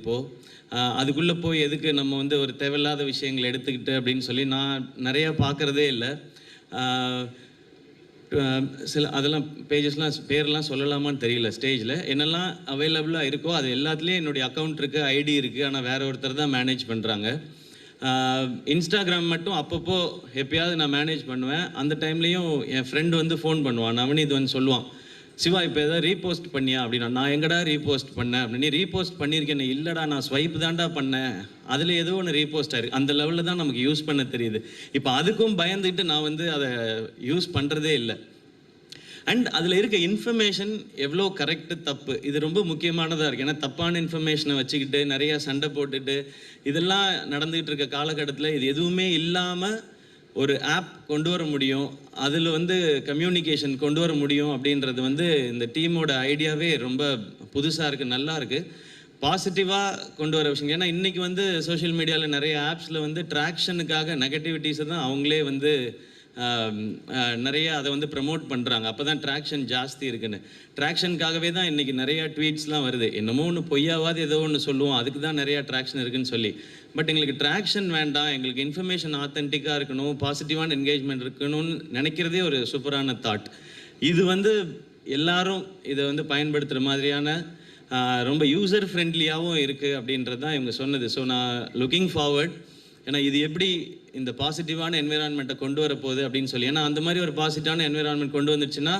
இப்போது அதுக்குள்ளே போய் எதுக்கு நம்ம வந்து ஒரு தேவையில்லாத விஷயங்களை எடுத்துக்கிட்டு அப்படின்னு சொல்லி நான் நிறையா பார்க்குறதே இல்லை. சில அதெல்லாம் பேஜஸ்லாம் பேர்லாம் சொல்லலாமான்னு தெரியல ஸ்டேஜில் என்னெல்லாம் அவைலபிளாக இருக்கோ அது எல்லாத்துலேயும் என்னுடைய அக்கௌண்ட் இருக்குது ஐடி இருக்குது ஆனால் வேற ஒருத்தர் தான் மேனேஜ் பண்ணுறாங்க இன்ஸ்டாகிராம் மட்டும் அப்பப்போ எப்பயாவது நான் மேனேஜ் பண்ணுவேன். அந்த டைம்லேயும் என் ஃப்ரெண்டு வந்து ஃபோன் பண்ணுவான். நவனீத் வந்து சொல்லுவான். சிவா இப்போ எதாவது ரீபோஸ்ட் பண்ணியா? அப்படின்னா நான் எங்கடா ரீபோஸ்ட் பண்ணேன்? அப்படின்னு ரீபோஸ்ட் பண்ணியிருக்கேன் இல்லைடா நான் ஸ்வைப் தான்டா பண்ணேன். அதில் ஏதோ ஒன்று ரீபோஸ்ட் ஆயிருக்கு. அந்த லெவலில் தான் நமக்கு யூஸ் பண்ண தெரியுது. இப்போ அதுக்கும் பயந்துட்டு நான் வந்து அதை யூஸ் பண்ணுறதே இல்லை. அண்ட் அதில் இருக்க இன்ஃபர்மேஷன் எவ்வளோ கரெக்டு தப்பு இது ரொம்ப முக்கியமானதாக இருக்குது ஏன்னா தப்பான இன்ஃபர்மேஷனை வச்சுக்கிட்டு நிறையா சண்டை போட்டுட்டு இதெல்லாம் நடந்துகிட்டு இருக்க காலகட்டத்தில் இது எதுவுமே இல்லாமல் ஒரு ஆப் கொண்டு வர முடியும் அதில் வந்து கம்யூனிகேஷன் கொண்டு வர முடியும் அப்படின்றது வந்து இந்த டீமோட ஐடியாவே ரொம்ப புதுசாக இருக்குது நல்லா இருக்குது பாசிட்டிவாக கொண்டு வர விஷயம் ஏன்னா இன்றைக்கி வந்து சோஷியல் மீடியாவில் நிறைய ஆப்ஸில் வந்து ட்ராக்ஷனுக்காக நெகட்டிவிட்டிஸை தான் அவங்களே வந்து நிறைய அதை வந்து ப்ரமோட் பண்ணுறாங்க அப்போ தான் ட்ராக்ஷன் ஜாஸ்தி இருக்குன்னு. ட்ராக்ஷனுக்காகவே தான் இன்றைக்கி நிறையா ட்வீட்ஸ்லாம் வருது. என்னமோ ஒன்று பொய்யாவாது ஏதோ ஒன்று சொல்லுவோம். அதுக்கு தான் நிறையா ட்ராக்ஷன் இருக்குன்னு சொல்லி. பட் எங்களுக்கு ட்ராக்ஷன் வேண்டாம். எங்களுக்கு இன்ஃபர்மேஷன் ஆத்தென்டிக்காக இருக்கணும். பாசிட்டிவான என்கேஜ்மெண்ட் இருக்கணும்னு நினைக்கிறதே ஒரு சூப்பரான தாட் இது வந்து எல்லாரும் இதை வந்து பயன்படுத்துகிற மாதிரியான ரொம்ப யூசர் ஃப்ரெண்ட்லியாகவும் இருக்குது அப்படின்றது தான் இவங்க சொன்னது. ஸோ நான் லுக்கிங் ஃபார்வர்ட் ஏன்னா இது எப்படி இந்த பாசிட்டிவான என்விரான்மெண்ட்டை கொண்டு வர போகுது அப்படின்னு சொல்லி. ஏன்னா அந்த மாதிரி ஒரு பாசிட்டிவான என்விரான்மெண்ட் கொண்டு வந்துச்சுன்னா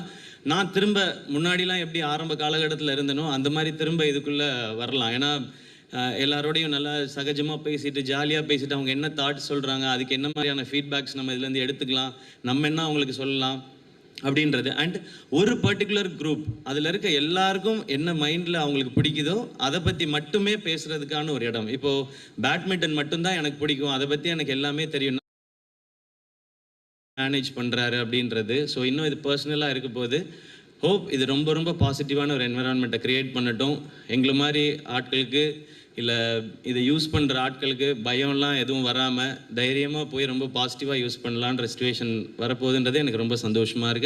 நான் திரும்ப முன்னாடிலாம் எப்படி ஆரம்ப காலகட்டத்தில் இருந்தனோ அந்த மாதிரி திரும்ப இதுக்குள்ளே வரலாம். ஏன்னா எல்லாரோடையும் நல்லா சகஜமாக பேசிட்டு ஜாலியாக பேசிட்டு அவங்க என்ன தாட்ஸ் சொல்கிறாங்க அதுக்கு என்ன மாதிரியான ஃபீட்பேக்ஸ் நம்ம இதுலேருந்து எடுத்துக்கலாம் நம்ம என்ன அவங்களுக்கு சொல்லலாம் அப்படின்றது. அண்ட் ஒரு பர்டிகுலர் குரூப் அதில் இருக்க எல்லாருக்கும் என்ன மைண்டில் அவங்களுக்கு பிடிக்குதோ அதை பற்றி மட்டுமே பேசுகிறதுக்கான ஒரு இடம். இப்போது பேட்மிண்டன் மட்டும்தான் எனக்கு பிடிக்கும். அதை பற்றி எனக்கு எல்லாமே தெரியும். மேனேஜ் பண்ணுறாரு அப்படின்றது. ஸோ இன்னும் இது பர்சனலாக இருக்க போது ஹோப் இது ரொம்ப ரொம்ப பாசிட்டிவான ஒரு என்விரான்மெண்ட்டை க்ரியேட் பண்ணட்டும். எங்களை மாதிரி ஆட்களுக்கு இல்லை இதை யூஸ் பண்ணுற ஆட்களுக்கு பயம்லாம் எதுவும் வராமல் தைரியமாக போய் ரொம்ப பாசிட்டிவாக யூஸ் பண்ணலான்ற சுச்சுவேஷன் வரப்போகுதுன்றது எனக்கு ரொம்ப சந்தோஷமாக இருக்குது